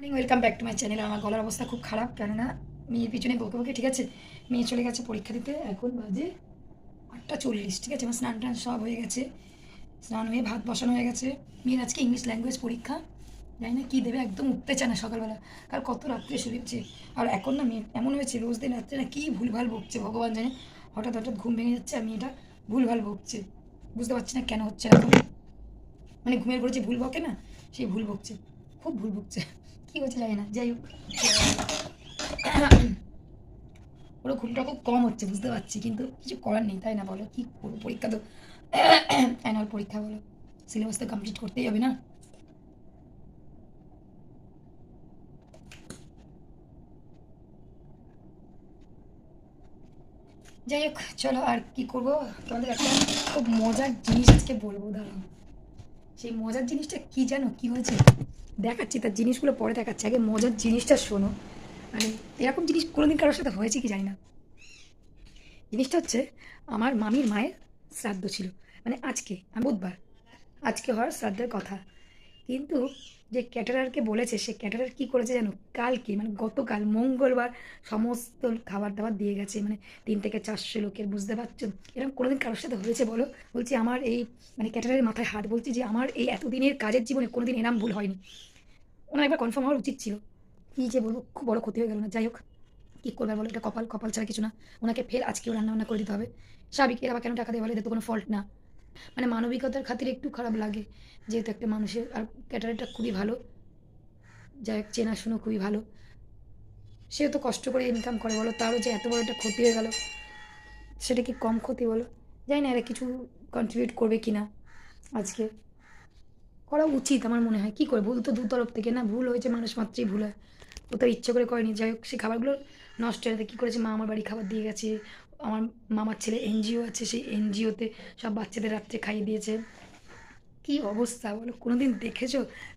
Morning welcome back to my channel আমার গলার অবস্থা খুব খারাপ, কেননা মেয়ের পিছনে বকে বকে, ঠিক আছে? মেয়ে চলে গেছে পরীক্ষা দিতে, এখন বাজে আটটা চল্লিশ, ঠিক আছে? আমার স্নান টান সব হয়ে গেছে। স্নান হয়ে ভাত বসানো হয়ে গেছে। মেয়ের আজকে ইংলিশ ল্যাঙ্গুয়েজ পরীক্ষা। জানি না কী দেবে, একদম উঠতে চায় না সকালবেলা। আর কত রাত্রে শুয়েছে আর এখন না মেয়ে এমন হয়েছে রোজ দিন রাত্রে না কী ভুলভাল বকছে, ভগবান জানে। হঠাৎ হঠাৎ ঘুম ভেঙে যাচ্ছে আর মেয়েটা ভুলভাল বকছে। বুঝতে পারছি না কেন হচ্ছে এখন মানে ঘুমের যে ভুল বকে না, সেই ভুল বকছে। খুব ভুল বকছে। কী হচ্ছে জানি না, যাই হোক। ওর ঘুমটা খুব কম হচ্ছে, বুঝতে পারছি, কিন্তু কিছু করার নেই, তাই না বলো? কী করব? পরীক্ষা তো পরীক্ষা বলো। সিলেবাস তো কমপ্লিট করতেই হবে না? যাই হোক, চলো আর কি করব? তোমাদের একটা খুব মজার জিনিস আজকে বলব, দাঁড়াও। সেই মজার জিনিসটা কি জানো? কি হয়েছে? দেখাচ্ছি, তার জিনিসগুলো পরে দেখাচ্ছি। আগে মজার জিনিসটা শোনো। মানে এরকম জিনিস কোনোদিন কারোর সাথে হয়েছে কি জানি না। জিনিসটা হচ্ছে, আমার মামির মায়ের শ্রাদ্ধ ছিল। মানে আজকে, বুধবার। আজকে হওয়ার শ্রাদ্ধের কথা। কিন্তু যে ক্যাটারারকে বলেছে, সে ক্যাটারার কী করেছে জানো? কালকে মানে গতকাল, মঙ্গলবার সমস্ত খাবার দাবার দিয়ে গেছে মানে তিন থেকে চারশো লোকের, বুঝতে পারছ? এরকম কোনোদিন কারোর সাথে হয়েছে বলো? বলছি আমার এই মানে ক্যাটারারের মাথায় হাত, বলছি যে আমার এই এতদিনের কাজের জীবনে কোনোদিন এরম ভুল হয়নি। ওনার একবার কনফার্ম হওয়ার উচিত ছিল। কী যে বলব, খুব বড় ক্ষতি হয়ে গেল না? যাই হোক, কী করবে বলো? এটা কপাল কপাল ছাড়া কিছু না। ওনাকে ফের আজকেও রান্না বান্না করে দিতে হবে। স্বাভাবিক এরা কেন টাকা দিয়ে বলে? এদের তো কোনো ফল্ট না। মানে মানবিকতার খাতিরে একটু খারাপ লাগে। যেহেতু একটা মানুষের, আর ক্যাটারিংটা খুবই ভালো। যাই হোক, চেনাশুনো খুবই ভালো। সেও তো কষ্ট করে ইনকাম করে, বলো। তারও যে এত বড় একটা ক্ষতি হয়ে গেল, সেটা কি কম ক্ষতি, বলো? জানি না, এরা কিছু কন্ট্রিবিউট করবে কি না আজকে। করা উচিত আমার মনে হয়। কী করে? ভুল তো দু তরফ থেকে না? ভুল হয়েছে, মানুষ মাত্রই ভুল হয়। ও তো ইচ্ছে করে করেনি। যাই হোক, সে খাবারগুলো নষ্ট হয়ে কী করেছে? মা আমার বাড়ি খাবার দিয়ে গেছে। আমার মামার ছেলে এনজিও আছে, সেই এনজিওতে সব বাচ্চাদের রাত্রে খাইয়ে দিয়েছে। কি অবস্থা বলো? কোনোদিন দেখেছ?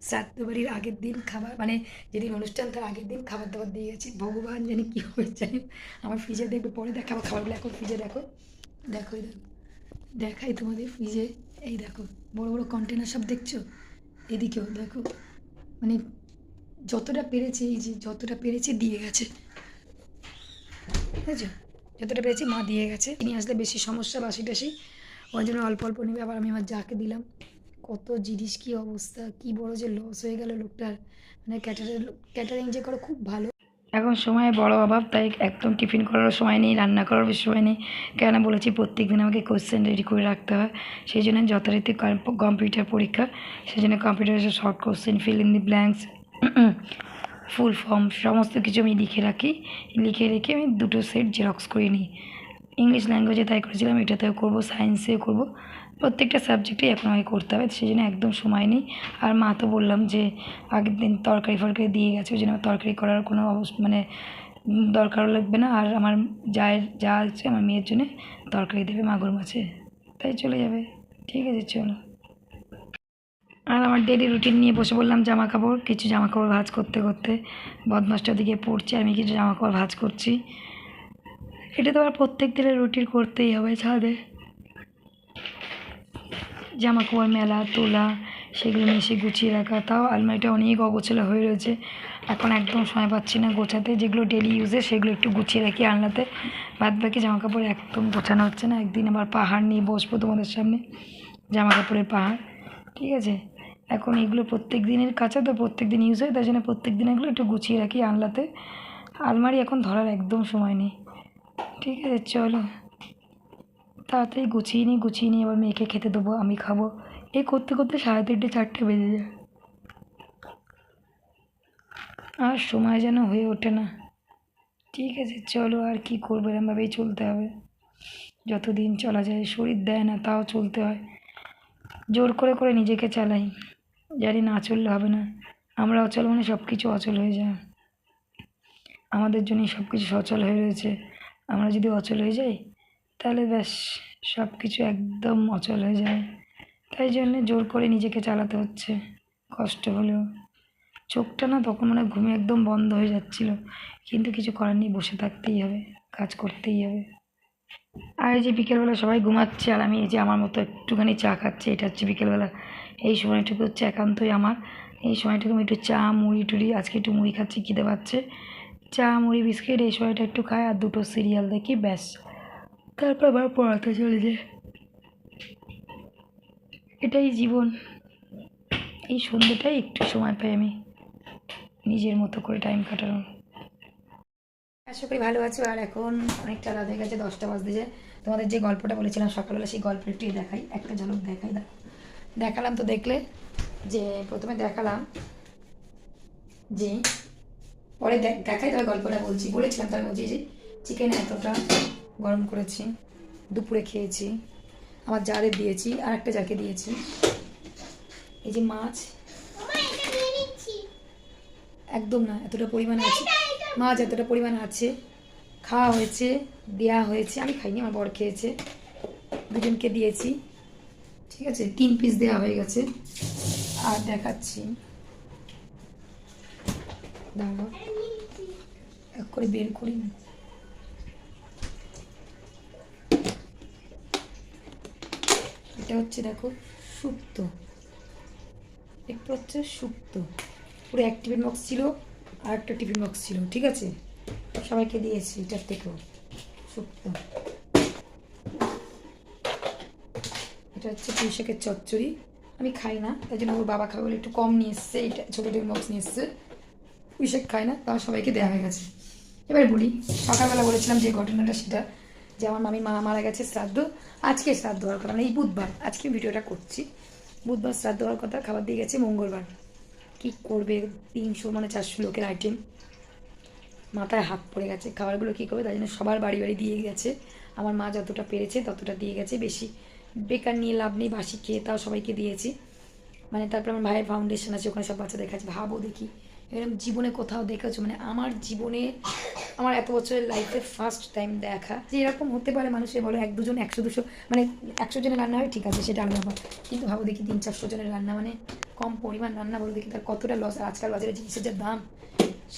শ্রাদ্ধ বাড়ির আগের দিন খাবার মানে যেদিন অনুষ্ঠান তার আগের দিন খাবার দাবার দিয়ে গেছে। ভগবান জানি কী হয়ে যায় আমার ফ্রিজে দেখবে, পরে দেখাবো খাবারগুলো এখন ফ্রিজে দেখো। দেখো দেখো। দেখাই তোমাদের ফ্রিজে এই দেখো, বড় বড় কন্টেনার সব দেখছ? এদিকেও দেখো। মানে যতটা পেরেছে, এই যে যতটা পেরেছে, দিয়ে গেছে। বুঝেছ? যতটা পেরেছি মা দিয়ে গেছে। নিয়ে আসলে বেশি সমস্যা বাসি টাসি। ওই জন্য অল্প অল্প নেবে, আবার আমি আমার যাকে দিলাম। কত জিনিস, কী অবস্থা, কী বড় যে লস হয়ে গেল লোকটার। মানে ক্যাটারিং ক্যাটারিং যে করে খুব ভালো। এখন সময় বড় অভাব, তাই একদম টিফিন করারও সময় নেই, রান্না করারও সময় নেই। কেন বলেছি, প্রত্যেক দিন আমাকে কোশ্চেন রেডি করে রাখতে হয়। সেই জন্য যথারীতি কম্পিউটার পরীক্ষা। সেই জন্য কম্পিউটারে short question fill in the blanks full form, সমস্ত কিছু আমি লিখে রাখি। লিখে রেখে আমি দুটো সেট জেরক্স করে নিই। ইংলিশ ল্যাঙ্গুয়েজে তাই করেছিলাম, এটাতেও করব, সায়েন্সেও করব। প্রত্যেকটা সাবজেক্টেই এখন আমাকে করতে হবে, সেই জন্য একদম সময় নেই। আর মা তো বললাম যে, আগের দিন তরকারি ফরকারি দিয়ে গেছে, ওই জন্য তরকারি করার কোনো মানে দরকারও লাগবে না। আর আমার যায়ের যা আছে, আমার মেয়ের জন্য তরকারি দেবে মাগুর মাছে। তাই চলে যাবে। ঠিক আছে, চলো। আর আমার ডেলি রুটিন নিয়ে বসে বললাম জামা কাপড় কিছু জামা কাপড় ভাঁজ করতে করতে। বদমাসটার দিকে পড়ছে, আমি কিছু জামা কাপড় ভাঁজ করছি। এটা তো আবার প্রত্যেক দিনের রুটিন করতেই হবে ছাদে। জামা কাপড় মেলা, তোলা, সেগুলো মিশে গুছিয়ে রাখা। তাও আলমারিটা অনেক অগোছালো হয়ে রয়েছে। এখন একদম সময় পাচ্ছি না গোছাতে। যেগুলো ডেলি ইউজে সেগুলো একটু গুছিয়ে রাখি আলনাতে। বাদ বাকি জামা কাপড় একদম গোছানো হচ্ছে না। একদিন আবার পাহাড় নিয়ে বসবো তোমাদের সামনে। জামা কাপড়ের পাহাড়। ঠিক আছে? এখন এগুলো প্রত্যেক দিনের কাছে তো প্রত্যেক দিন ইউজ হয়, তাই জন্য প্রত্যেক দিন এগুলো একটু গুছিয়ে রাখি আনলাতে। আলমারি এখন ধরার একদম সময় নেই। ঠিক আছে, চলো। তাড়াতাড়ি গুছিয়ে নিই, গুছিয়ে নিয়ে আবার মেয়েকে খেতে দেবো, আমি খাব। এই করতে করতে সাড়ে তিনটে, চারটে বেজে যায়। আর সময় যেন হয়ে ওঠে না। ঠিক আছে, চলো আর কি করব, এরমভাবেই চলতে হবে। যতদিন চলা যায়, শরীর দেয় না, তাও চলতে হয়। জোর করে করে নিজেকে চালাই। জানি না চললে হবে না। আমরা অচল মানে সব কিছু অচল হয়ে যায়। আমাদের জন্যই সব কিছু সচল হয়ে রয়েছে। আমরা যদি অচল হয়ে যাই, তাহলে ব্যাস সব কিছু একদম অচল হয়ে যায়। তাই জন্যে জোর করে নিজেকে চালাতে হচ্ছে। কষ্ট হলেও। চোখটা না তখন মনে ঘুমে একদম বন্ধ হয়ে যাচ্ছিল। কিন্তু কিছু করার নেই, বসে থাকতেই হবে, কাজ করতেই হবে। আর এই যে বিকেলবেলা সবাই ঘুমাচ্ছে, আর আমি এই যে আমার মতো একটুখানি চা খাচ্ছি, এটা হচ্ছে বিকেলবেলা। এই সময়টুকু হচ্ছে একান্তই আমার। এই সময়টুকু আমি একটু চা, মুড়ি, টুড়ি, আজকে একটু মুড়ি খাচ্ছি, খিদে পাচ্ছে। চা, মুড়ি, বিস্কিট, এই সময়টা একটু খাই আর দুটো সিরিয়াল দেখি, ব্যাস। তারপর আবার পড়াতে চলে যায় এটাই জীবন। এই সন্ধ্যেটাই একটু সময় পাই আমি নিজের মতো করে টাইম কাটানোর। আশা করি ভালো আছো? আর এখন অনেকটা রাত হয়ে গেছে, দশটা বাজতে যায়। তোমাদের যে গল্পটা বলেছিলাম সকালবেলা, সেই গল্পটা দেখাই, একটা ঝলক দেখাই দাও দেখালাম তো দেখলে? যে প্রথমে দেখালাম যে পরে দেখ- দেখাই তবে গল্পটা বলছি। বলেছিলাম তবে বলছি যে চিকেন এতটা গরম করেছি দুপুরে খেয়েছি আমার জারে দিয়েছি আর একটা যাকে দিয়েছি। এই যে মাছ। একদম না এতটা পরিমাণ আছে। মাছ এতটা পরিমাণ আছে। খাওয়া হয়েছে দেয়া হয়েছে। আমি খাইনি আমার বর খেয়েছে। দুজনকে দিয়েছি। ঠিক আছে, তিন পিস দেওয়া হয়ে গেছে। আর দেখাচ্ছি। এক করে বের করি না। এটা হচ্ছে দেখো শুক্তো একটু হচ্ছে শুক্তো পুরো এক টিফিন বক্স ছিল আর একটা টিফিন বক্স ছিল, ঠিক আছে? সবাইকে দিয়েছি, এটার থেকেও। শুক্তো এটা হচ্ছে পুঁই শাকের চচ্চড়ি। আমি খাই না তাই জন্য ওর বাবা খাবে বলে একটু কম নিয়ে এসছে এটা ছোটো টিফিন বক্স নিয়ে এসছে। পুঁই শাক খায় না, তাও সবাইকে দেওয়া হয়ে গেছে। এবার বলি, সকালবেলা বলেছিলাম যে ঘটনাটা সেটা, যে আমার মামি মা মারা গেছে শ্রাদ্ধ, আজকে শ্রাদ্ধ হওয়ার কথা মানে এই বুধবার, আজকে ভিডিওটা করছি। বুধবার শ্রাদ্ধ হওয়ার কথা, খাবার দিয়ে গেছে মঙ্গলবার। কি করবে তিনশো মানে চারশো লোকের আইটেম মাথায় হাত পড়ে গেছে, খাবারগুলো কী করবে তাই জন্য সবার বাড়ি বাড়ি দিয়ে গেছে। আমার মা যতটা পেরেছে ততটা দিয়ে গেছে, বেশি বেকার, নিয়ে লাভ নেই, বাসি খেয়ে তাও সবাইকে দিয়েছি। মানে তারপর আমার ভাইয়ের ফাউন্ডেশন আছে, ওখানে সব বাচ্চাদের কাছে ভাবো দেখি। এরকম জীবনে কোথাও দেখেছ? মানে আমার জীবনে, আমার এত বছরের লাইফে ফার্স্ট টাইম দেখা। যে এরকম হতে পারে মানুষের বলো এক দুজন, একশো দুশো মানে একশো জনের রান্না হয়, ঠিক আছে, সেটা আলাদা ব্যাপার। কিন্তু ভাবো দেখি তিন চারশো জনের রান্না মানে কম পরিমাণ রান্না, বলো দেখি তার কতটা লস আর আজকাল বাজারে জিনিসের যা দাম,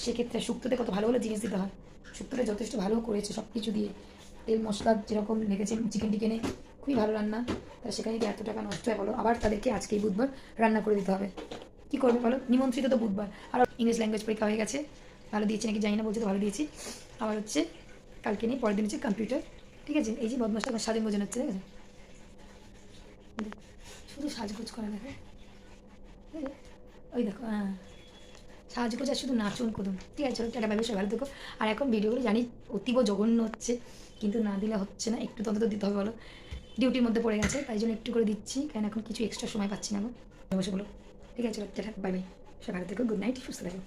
সেক্ষেত্রে শুক্তোতে কত ভালো ভালো জিনিস দিতে হয়। শুক্তোটা যথেষ্ট ভালো করেছে সব কিছু দিয়ে। তেল, মশলা যেরকম লেগেছে চিকেন টিকেনে খুবই ভালো রান্না। তা সেখানে যদি এত টাকা নষ্ট হয় বলো, আবার তাদেরকে আজকেই বুধবার রান্না করে দিতে হবে। কী করবে বলো? নিমন্ত্রিত তো বুধবার। আর ইংলিশ ল্যাঙ্গুয়েজ পরীক্ষা হয়ে গেছে। ভালো দিয়েছি নাকি জানি না, বলছে তো ভালো দিয়েছি। আবার হচ্ছে কালকে নিয়ে পরের দিন হচ্ছে কম্পিউটার ঠিক আছে? এই যে বদমাসটা আমার স্বাধীন বোঝানো হচ্ছে, ঠিক আছে? শুধু সাজগোজ করা দেখো। ওই দেখো হ্যাঁ। করছে আর শুধু নাচুন করুন ঠিক আছে, চলো, টাটা ব্যবসা ভালো দেখো আর এখন ভিডিওগুলো জানি অতীব জঘন্য হচ্ছে। কিন্তু না দিলে হচ্ছে না, একটু তত দিতে হবে বলো। ডিউটির মধ্যে পড়ে গেছে, তাই জন্য একটু করে দিচ্ছি, কারণ এখন কিছু এক্সট্রা সময় পাচ্ছি না আমি বসে বলো। ঠিক আছে চলো বাই বাই সবাই ভালো থেকো গুড নাইট সুস্থ থাকো।